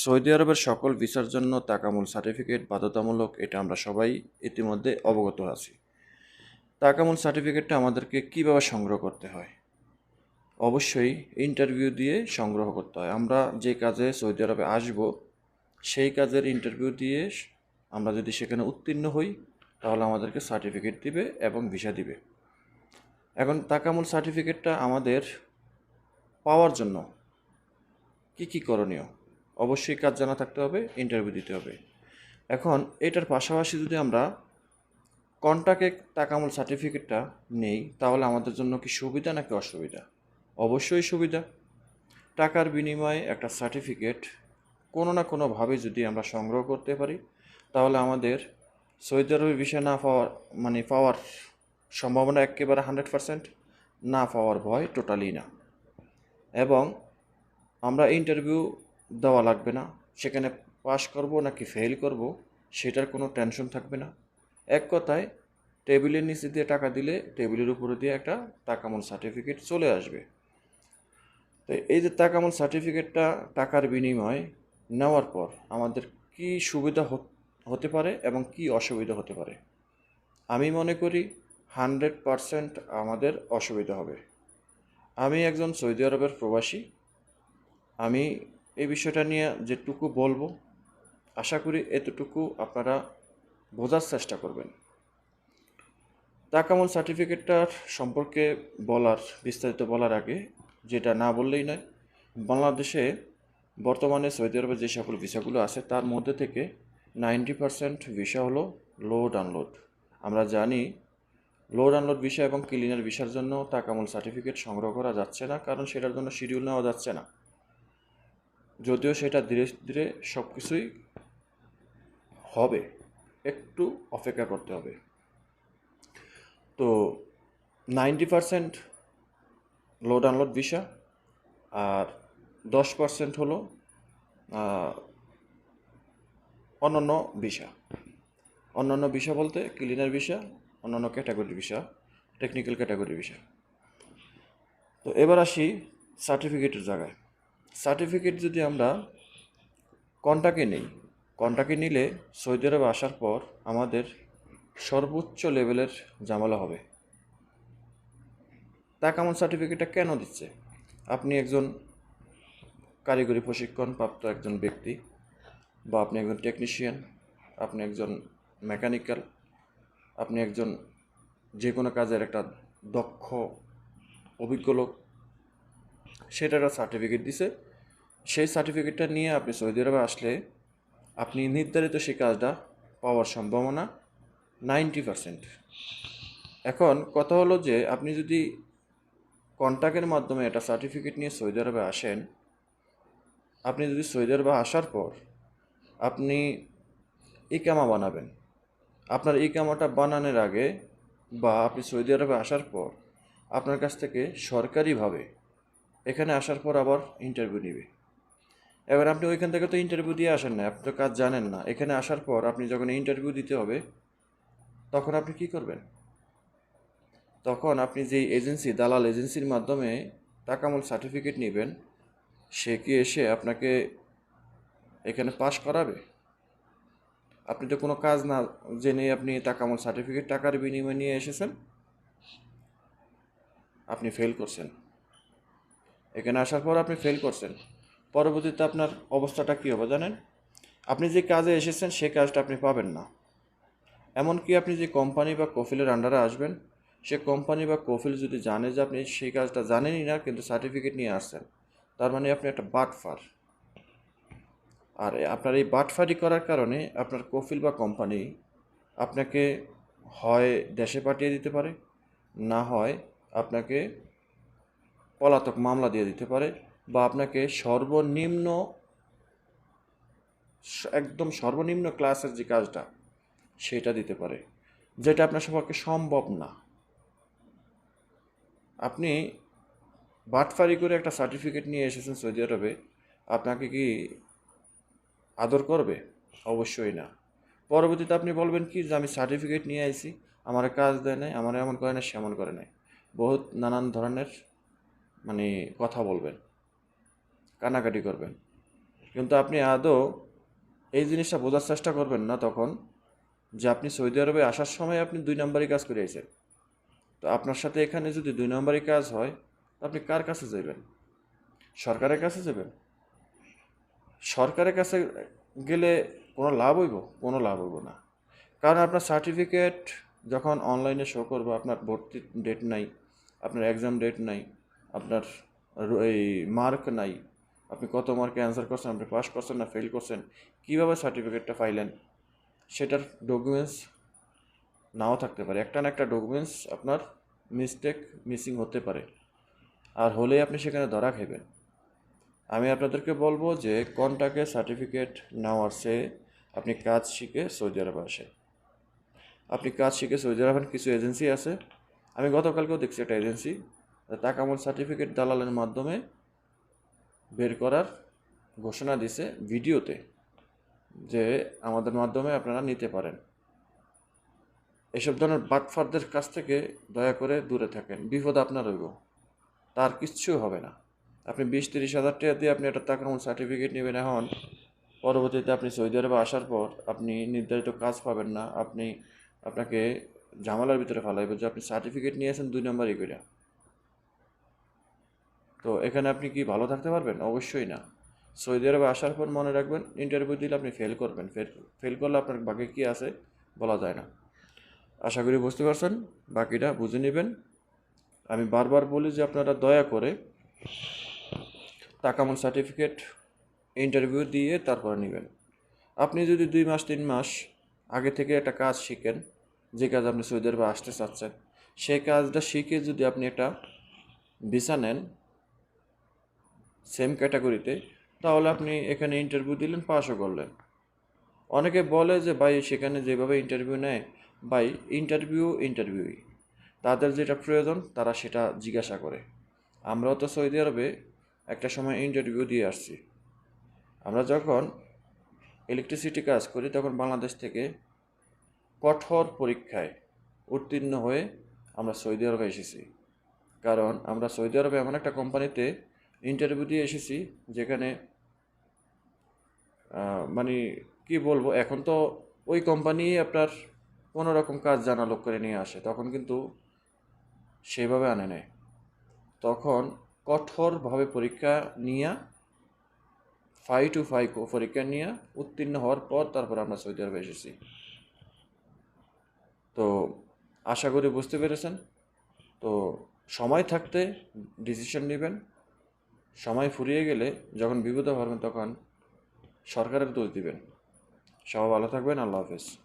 Saudi আরবের সকল ভিসার জন্য তাকামুল সার্টিফিকেট, বাধ্যতামূলক, এটা আমরা সবাই ইতিমধ্যে অবগত আছি। তাকামুল সার্টিফিকেটটা আমাদেরকে কীভাবে সংগ্রহ করতে হয়? অবশ্যই ইন্টারভিউ দিয়ে সংগ্রহ করতে হয়। আমরা যে কাজে সৌদি আরবে আসব, সেই কাজের ইন্টারভিউ দিয়ে আমরা যদি সেখানে উত্তীর্ণ হই, তাহলে আমাদেরকে সার্টিফিকেট দিবে এবং ভিসা দিবে। এখন তাকামুল সার্টিফিকেটটা আমাদের পাওয়ার জন্য কি কি করণীয়? অবশ্যই কাজ জানা থাকতে হবে ইন্টারভিউ দিতে হবে। এখন এটার পাশাপাশি যদি আমরা কন্টাকে তাকামুল সার্টিফিকেটটা নেই, তাহলে আমাদের জন্য কি সুবিধা নাকি অসুবিধা? অবশ্যই সুবিধা। টাকার বিনিময়ে একটা সার্টিফিকেট কোনো না কোনোভাবে যদি আমরা সংগ্রহ করতে পারি, তাহলে আমাদের সৌদি আরবের বিষয় না পাওয়ার মানে পাওয়ার সম্ভাবনা একেবারে হান্ড্রেড পারসেন্ট না পাওয়ার ভয় টোটালি না। এবং আমরা ইন্টারভিউ দেওয়া লাগবে না। সেখানে পাশ করব নাকি ফেল করব, সেটার কোনো টেনশন থাকবে না। এক কথায় টেবিলের নিচে দিয়ে টাকা দিলে টেবিলের উপরে দিয়ে একটা তাকামল সার্টিফিকেট চলে আসবে। তো এই যে তাকামল সার্টিফিকেটটা টাকার বিনিময়ে নেওয়ার পর আমাদের কি সুবিধা হতে পারে এবং কি অসুবিধা হতে পারে? আমি মনে করি হান্ড্রেড পারসেন্ট আমাদের অসুবিধা হবে। আমি একজন সৌদি আরবের প্রবাসী। আমি এই বিষয়টা নিয়ে যেটুকু বলব, আশা করি এতটুকু আপনারা বোঝার চেষ্টা করবেন। তাকামল সার্টিফিকেটটার সম্পর্কে বলার, বিস্তারিত বলার আগে, যেটা না বললেই নয়, বাংলাদেশে বর্তমানে সৌদি আরবের যে সকল ভিসাগুলো আছে, তার মধ্যে থেকে নাইনটি পারসেন্ট ভিসা হলো লোড ডাউনলোড। আমরা জানি লো ডাউনলোড ভিসা এবং ক্লিনার ভিসার জন্য তাকামল সার্টিফিকেট সংগ্রহ করা যাচ্ছে না, কারণ সেটার জন্য শিডিউল নেওয়া যাচ্ছে না। যদিও সেটা ধীরে ধীরে সব কিছুই হবে, একটু অপেক্ষা করতে হবে। তো ninety percent load unload visa আর দশ পার্সেন্ট হলো অন্যান্য ভিসা অন্যান্য ভিসা বলতে ক্লিনার ভিসা অন্যান্য ক্যাটাগরির ভিসা টেকনিক্যাল ক্যাটাগরির ভিসা তো এবার আসি সার্টিফিকেটের জায়গায়। সার্টিফিকেট যদি আমরা কন্টাকে নেই, কন্টাকে নিলে সৌদি আরবে আসার পর আমাদের সর্বোচ্চ লেভেলের জামালা হবে। তা কেমন সার্টিফিকেটটা কেন দিচ্ছে? আপনি একজন কারিগরি প্রশিক্ষণ প্রাপ্ত একজন ব্যক্তি বা আপনি একজন টেকনিশিয়ান আপনি একজন মেকানিক্যাল আপনি একজন যে কোনো কাজের একটা দক্ষ, অভিজ্ঞ লোক সেটা একটা সার্টিফিকেট দিছে। সেই সার্টিফিকেটটা নিয়ে আপনি সৌদি আরবে আসলে আপনি নির্ধারিত সেই কাজটা পাওয়ার সম্ভাবনা নাইনটি পারসেন্ট। এখন কথা হলো যে, আপনি যদি কন্ট্যাক্টের মাধ্যমে একটা সার্টিফিকেট নিয়ে সৌদি আরবে আসেন, আপনি যদি সৌদি আরবে আসার পর আপনি ইকামা বানাবেন। আপনার ইকামাটা বানানোর আগে বা আপনি সৌদি আরবে আসার পর আপনার কাছ থেকে সরকারিভাবে এখানে আসার পর আবার ইন্টারভিউ নেবে। এবার আপনি ওইখান থেকে তো ইন্টারভিউ দিয়ে আসেন না আপনি তো কাজ জানেন না। এখানে আসার পর আপনি যখন ইন্টারভিউ দিতে হবে, তখন আপনি কি করবেন? তখন আপনি যেই এজেন্সি দালাল এজেন্সির মাধ্যমে তাকামল সার্টিফিকেট নেবেন, সে কি এসে আপনাকে এখানে পাশ করাবে? আপনি তো কোনো কাজ না জেনে আপনি তাকামল সার্টিফিকেট টাকার বিনিময়ে নিয়ে এসেছেন। আপনি ফেল করছেন। এখানে আসার পর আপনি ফেল করছেন। পরবর্তীতে আপনার অবস্থাটা কী হবে জানেন? আপনি যে কাজে এসেছেন, সে কাজটা আপনি পাবেন না। এমনকি আপনি যে কোম্পানি বা কফিলের আন্ডারে আসবেন, সে কোম্পানি বা কফিল যদি জানে যে আপনি সেই কাজটা জানেনই না, কিন্তু সার্টিফিকেট নিয়ে আসছেন, তার মানে আপনি একটা বাটফার আর আপনার এই বাটফারি করার কারণে আপনার কফিল বা কোম্পানি আপনাকে হয় দেশে পাঠিয়ে দিতে পারে, না হয় আপনাকে পলাতক মামলা দিয়ে দিতে পারে বা আপনাকে সর্বনিম্ন একদম সর্বনিম্ন ক্লাসের যে কাজটা, সেটা দিতে পারে। যেটা আপনার সবাইকে সম্ভব না। আপনি বাটফারি করে একটা সার্টিফিকেট নিয়ে এসেছেন সৌদি আরবে, আপনাকে কি আদর করবে? অবশ্যই না। পরবর্তীতে আপনি বলবেন কি, যে আমি সার্টিফিকেট নিয়ে আইছি, আমার কাজ দেয় নাই, আমার এমন করে না সেমন করে নাই। বহুত নানান ধরনের মানে কথা বলবেন কানাকাটি করবেন। কিন্তু আপনি আদৌ এই জিনিসটা বোঝার চেষ্টা করবেন না তখন যে আপনি সৌদি আরবে আসার সময় আপনি দুই নম্বরই কাজ করে আইছেন। তো আপনার সাথে এখানে যদি দুই নম্বরই কাজ হয় আপনি কার কাছে যাবেন সরকারের কাছে যাবেন সরকারের কাছে গেলে কোনো লাভ হইব? কোনো লাভ হইব না। কারণ আপনার সার্টিফিকেট যখন অনলাইনে শো করব, আপনার ভর্তি ডেট নাই, আপনার এক্সাম ডেট নাই আপনার এই মার্ক নাই। আপনি কত মার্কে অ্যান্সার করছেন, আপনি পাস করছেন না ফেল করছেন, কীভাবে সার্টিফিকেটটা পাইলেন? সেটার ডকুমেন্টস নাও থাকতে পারে। একটা না একটা ডকুমেন্টস আপনার মিস্টেক মিসিং হতে পারে। আর হলেই আপনি সেখানে ধরা খাইবেন। আমি আপনাদেরকে বলব যে কন্টাকে সার্টিফিকেট নেওয়ার চেয়ে আপনি কাজ শিখে সৌদি আরবে আসেন। আপনি কাজ শিখে সৌদি আরবের কিছু এজেন্সি আছে। আমি গতকালকেও দেখছি একটা এজেন্সি তাকামল সার্টিফিকেট দালালের মাধ্যমে বের করার ঘোষণা দিছে ভিডিওতে যে আমাদের মাধ্যমে আপনারা নিতে পারেন। এসব ধরনের বাটফারদের কাছ থেকে দয়া করে দূরে থাকেন। বিপদ আপনার হইব। তার কিচ্ছু হবে না। আপনি বিশ তিরিশ হাজার টাকা দিয়ে আপনি একটা টাকার সার্টিফিকেট নেবেন এখন। পরবর্তীতে আপনি সৌদি আরবে আসার পর আপনি নির্ধারিত কাজ পাবেন না। আপনি আপনাকে ঝামেলার ভিতরে ফেলাইবে যে আপনি সার্টিফিকেট নিয়েছেন দুই নম্বরই করে তো এখানে আপনি কি ভালো থাকতে পারবেন? অবশ্যই না। সৌদি আরবে আসার পর মনে রাখবেন ইন্টারভিউ দিলে আপনি ফেল করবেন। ফেল ফেল করলে আপনার বাকি কী আছে বলা যায় না। আশা করি বুঝতে পারছেন, বাকিটা বুঝে নেবেন। আমি বারবার বলি যে আপনারা দয়া করে টাকামন সার্টিফিকেট ইন্টারভিউ দিয়ে তারপরে নেবেন। আপনি যদি দুই মাস, তিন মাস আগে থেকে একটা কাজ শিখেন, যে কাজ আপনি সৌদি আরবে আসতে চাচ্ছেন, সেই কাজটা শিখে যদি আপনি একটা ভিসা নেন সেম ক্যাটাগরিতে তাহলে আপনি এখানে ইন্টারভিউ দিলেন পাশও করলেন। অনেকে বলে যে, ভাই, সেখানে যেভাবে ইন্টারভিউ নেয়, ভাই ইন্টারভিউ ইন্টারভিউই তাদের যেটা প্রয়োজন, তারা সেটা জিজ্ঞাসা করে। আমরাও তো সৌদি আরবে একটা সময় ইন্টারভিউ দিয়ে আসছি। আমরা যখন ইলেকট্রিসিটি কাজ করি, তখন বাংলাদেশ থেকে কঠোর পরীক্ষায় উত্তীর্ণ হয়ে আমরা সৌদি আরবে এসেছি। কারণ আমরা সৌদি আরবে এমন একটা কোম্পানিতে ইন্টারভিউ দিয়ে এসেছি, যেখানে মানে কি বলব, এখন তো ওই কোম্পানি আপনার কোনো রকম কাজ জানা লোক করে নিয়ে আসে, তখন কিন্তু সেভাবে আনে নেয় তখন কঠোরভাবে পরীক্ষা নিয়ে ফাই টু ফাই পরীক্ষা নিয়ে উত্তীর্ণ হওয়ার পর তারপর আমরা সৌদি আরবে এসেছি। তো আশা করি বুঝতে পেরেছেন। তো সময় থাকতে ডিসিশন নেবেন। সময় ফুরিয়ে গেলে যখন বিপদে ভরবেন তখন সরকারের দোষ দিবেন। সব ভালো থাকবেন। আল্লাহ হাফেজ।